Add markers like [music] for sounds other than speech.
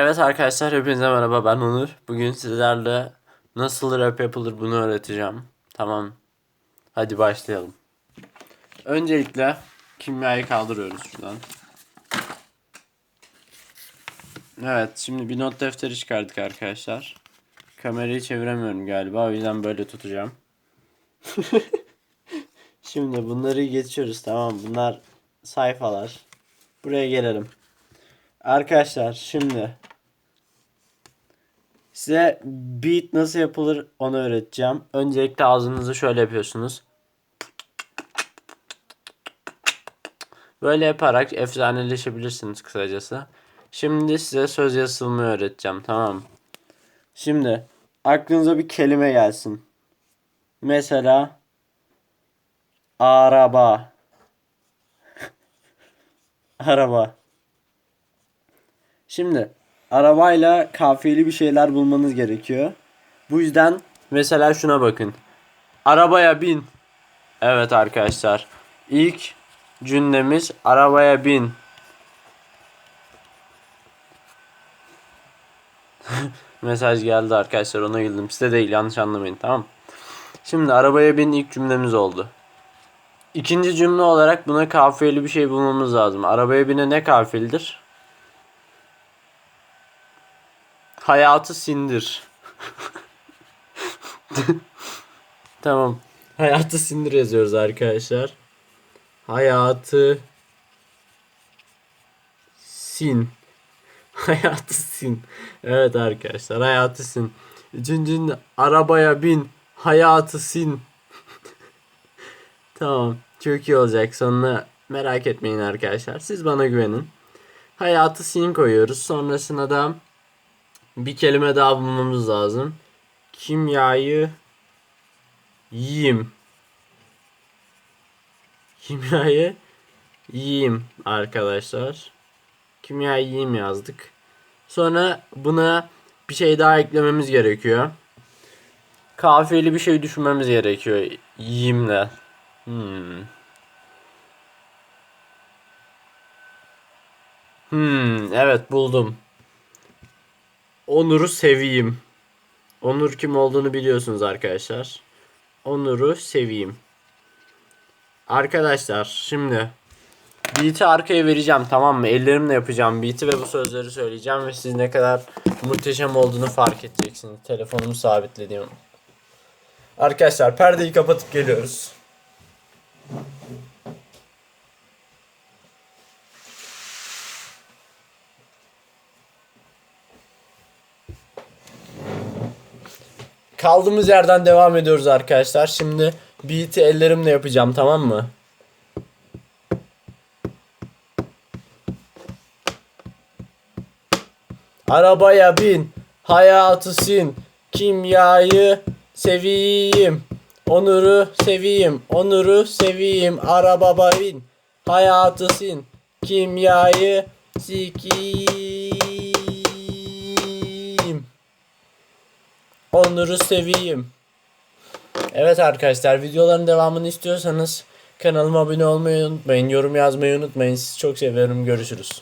Evet arkadaşlar hepinize merhaba ben Onur. Bugün sizlerle nasıl rap yapılır bunu öğreteceğim. Tamam. Hadi başlayalım. Öncelikle kimyayı kaldırıyoruz şuradan. Evet şimdi bir not defteri çıkardık arkadaşlar. Kamerayı çeviremiyorum galiba o yüzden böyle tutacağım. [laughs] şimdi bunları geçiyoruz tamam bunlar sayfalar. Buraya gelelim. Arkadaşlar şimdi size beat nasıl yapılır onu öğreteceğim. Öncelikle ağzınızı şöyle yapıyorsunuz. Böyle yaparak efsaneleşebilirsiniz kısacası. Şimdi size söz yazılımı öğreteceğim tamam mı? Şimdi aklınıza bir kelime gelsin. Mesela araba. [laughs] Araba. Şimdi arabayla kafiyeli bir şeyler bulmanız gerekiyor. Bu yüzden mesela şuna bakın. Arabaya bin. Evet arkadaşlar. İlk cümlemiz arabaya bin. [laughs] Mesaj geldi arkadaşlar ona güldüm. Size değil yanlış anlamayın tamam Şimdi arabaya bin ilk cümlemiz oldu. İkinci cümle olarak buna kafiyeli bir şey bulmamız lazım. Arabaya bine ne kafiyelidir? Hayatı sindir. tamam. Hayatı sindir yazıyoruz arkadaşlar. Hayatı sin. [laughs] Hayatı sin. Evet arkadaşlar hayatı sin. Üçüncü arabaya bin. Hayatı sin. [laughs] tamam. Çok iyi olacak. Sonuna merak etmeyin arkadaşlar. Siz bana güvenin. Hayatı sin koyuyoruz. Sonrasına da bir kelime daha bulmamız lazım. Kimyayı yiyeyim. Kimyayı yiyeyim arkadaşlar. Kimyayı yiyeyim yazdık. Sonra buna bir şey daha eklememiz gerekiyor. Kafiyeli bir şey düşünmemiz gerekiyor. Yiyimle. Hmm. Hmm, evet buldum. Onur'u seveyim. Onur kim olduğunu biliyorsunuz arkadaşlar. Onur'u seveyim. Arkadaşlar şimdi beat'i arkaya vereceğim tamam mı? Ellerimle yapacağım beat'i ve bu sözleri söyleyeceğim ve siz ne kadar muhteşem olduğunu fark edeceksiniz. Telefonumu sabitlediğim. Arkadaşlar perdeyi kapatıp geliyoruz. Kaldığımız yerden devam ediyoruz arkadaşlar. Şimdi beat'i ellerimle yapacağım tamam mı? Arabaya bin, hayatı sin, kimyayı seveyim, onuru seveyim, onuru seveyim, arabaya bin, hayatı sin, kimyayı sikiyim. Onur'u seveyim. Evet arkadaşlar videoların devamını istiyorsanız kanalıma abone olmayı unutmayın. Yorum yazmayı unutmayın. Sizi çok seviyorum. Görüşürüz.